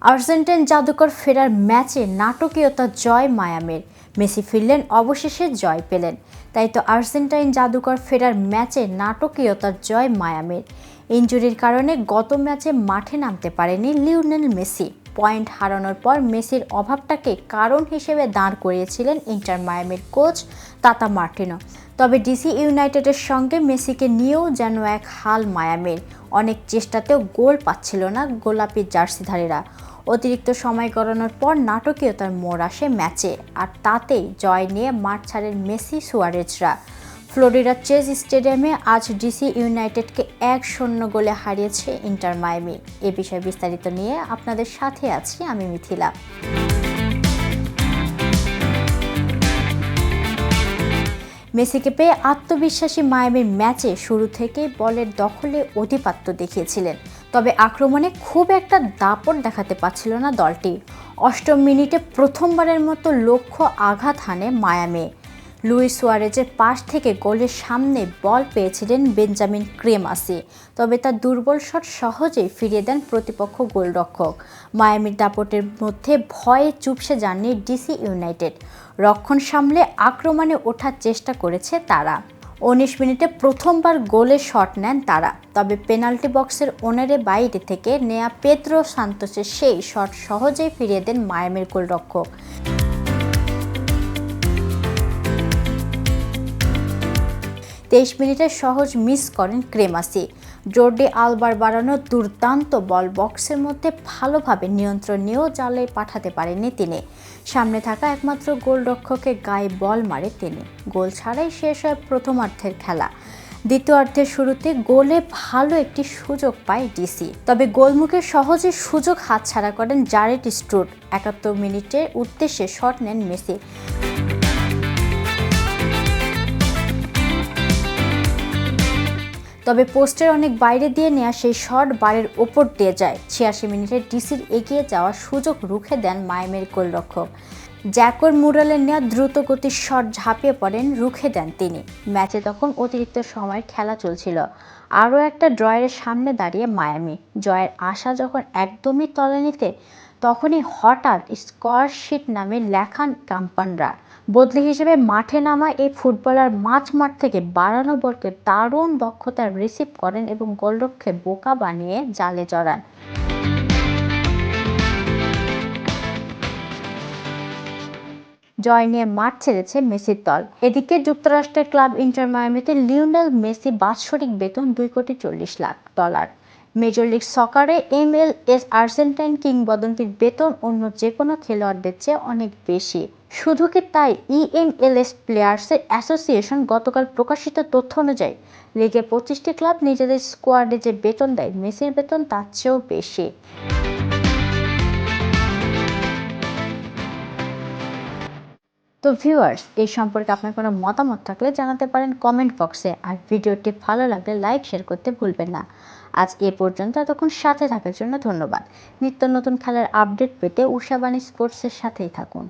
Argentine জাদুকর ফেরার ম্যাচে নাটকীয়তা জয় মায়ামের। মেসি ফিরলেন, অবশেষে জয় পেলেন। তাই তো আর্জেন্টাইন জাদুকর ফেরার ম্যাচে নাটকীয়তার জয় মায়ামের। ইঞ্জুরির কারণে গত ম্যাচে মাঠে নামতে পারেনি লিওনেল মেসি। পয়েন্ট হারানোর পর মেসির অভাবটাকে কারণ হিসেবে দাঁড় করিয়েছিলেন ইন্টার মায়ামির কোচ তাতা মার্টিনো। তবে ডিসি ইউনাইটেডের সঙ্গে মেসিকে নিয়েও যেন এক হাল মায়ামির। অনেক চেষ্টাতেও গোল পাচ্ছিল না গোলাপি জার্সিধারীরা। অতিরিক্ত সময় গড়ানোর পর নাটকীয়তার মোড় আসে ম্যাচে, আর তাতেই জয় নিয়ে মাঠ ছাড়েন মেসি সুয়ারেজরা। ফ্লোরিডা চেজ স্টেডিয়ামে আজ ডিসি ইউনাইটেডকে এক শূন্য গোলে হারিয়েছে ইন্টার মায়ামি। এ বিষয়ে বিস্তারিত নিয়ে আপনাদের সাথে আছি আমি মিথিলা। মেসিকে পেয়ে আত্মবিশ্বাসী মায়ামির ম্যাচে শুরু থেকে বলের দখলে অধিপাত্য দেখিয়েছিলেন। তবে আক্রমণে খুব একটা দাপট দেখাতে পারছিল না দলটি। অষ্টম মিনিটে প্রথমবারের মতো লক্ষ্য আঘাত হানে মায়ামে। লুইস সুয়ারেজের পাশ থেকে গোলের সামনে বল পেয়েছিলেন বেঞ্জামিন ক্রেমাসি। তবে তার দুর্বল শট সহজেই ফিরিয়ে দেন প্রতিপক্ষ গোলরক্ষক। মায়ামির দাপটের মধ্যে ভয়ে চুপসে যাননি ডিসি ইউনাইটেড। রক্ষণ সামলে আক্রমণে ওঠার চেষ্টা করেছে তারা। উনিশ মিনিটে প্রথমবার গোলে শট নেন তারা। তবে পেনাল্টি বক্সের ওনারে বাইরে থেকে নেয়া পেদ্রো সান্তোসের সেই শট সহজেই ফিরিয়ে দেন মায়ামের গোলরক্ষক। তেইশ মিনিটে সহজ মিস করেন ক্রেমাসি। জোর্ডি আলবার বাড়ানো দুর্দান্ত বল বক্সের মধ্যে ভালোভাবে নিয়ন্ত্রণ নিয়েও জালে পাঠাতে পারেননি তিনি। সামনে থাকা একমাত্র গোলরক্ষকে গায়ে বল মারে তিনি। গোল ছাড়াই শেষ হয় প্রথমার্ধের খেলা। দ্বিতীয়ার্ধের শুরুতে গোলে ভালো একটি সুযোগ পায় ডিসি। তবে গোলমুখে সহজে সুযোগ হাতছাড়া করেন জারেট স্ট্রুট একাত্তর মিনিটের উদ্দেশ্যে শট নেন মেসি। তবে পোস্টের অনেক বাইরে দিয়ে নেওয়া সেই শট বারের ওপর দিয়ে যায়। ছিয়াশি মিনিটে ডিসির এগিয়ে যাওয়ার সুযোগ রুখে দেন মায়ামের গোলরক্ষক। জ্যাকর মুরালের নেওয়া দ্রুত গতির শট ঝাঁপিয়ে পড়েন, রুখে দেন তিনি। ম্যাচে তখন অতিরিক্ত সময়ের খেলা চলছিল। আরও একটা ড্রয়ের সামনে দাঁড়িয়ে মায়ামি। জয়ের আশা যখন একদমই তলানিতে তখনই হঠাৎ স্কোয়ার শিট নামে লেখান কাম্পানরা। বদলি হিসেবে মাঠে নামা এই ফুটবলার মাঝ মাঠ থেকে বাড়ানো বলকে দারুণ দক্ষতায় রিসিভ করেন এবং গোলরক্ষে বোকা বানিয়ে জালে জড়ান। জয় নিয়ে মাঠ ছেড়েছে মেসির দল। এদিকে যুক্তরাষ্ট্রের ক্লাব ইন্টার মায়ামিতে লিওনেল মেসি বাৎসরিক বেতন দুই কোটি চল্লিশ লাখ ডলার। মেজর লিগ সকারে এম এল এস আর্জেন্টাইন কিংবদন্তির বেতন অন্য যে কোনো খেলোয়াড়দের চেয়ে অনেক বেশি। শুধু কি তাই? ইএমএলএস প্লেয়ার্সের অ্যাসোসিয়েশন গতকাল প্রকাশিত তথ্য অনুযায়ী লিগের পঁচিশটি ক্লাব নিজেদের স্কোয়াডে যে বেতন দেয় মেসির বেতন তার চেয়েও বেশি। তো ভিউয়ার্স এই সম্পর্কে আপনার কোনো মতামত থাকলে জানাতে পারেন কমেন্ট বক্সে আর ভিডিওটি ভালো লাগলে লাইক শেয়ার করতে ভুলবেন না। আজ এ পর্যন্ত, এতক্ষণ সাথে থাকার জন্য ধন্যবাদ। নিত্য নতুন খেলার আপডেট পেতে উষাবাণী স্পোর্টসের সাথেই থাকুন।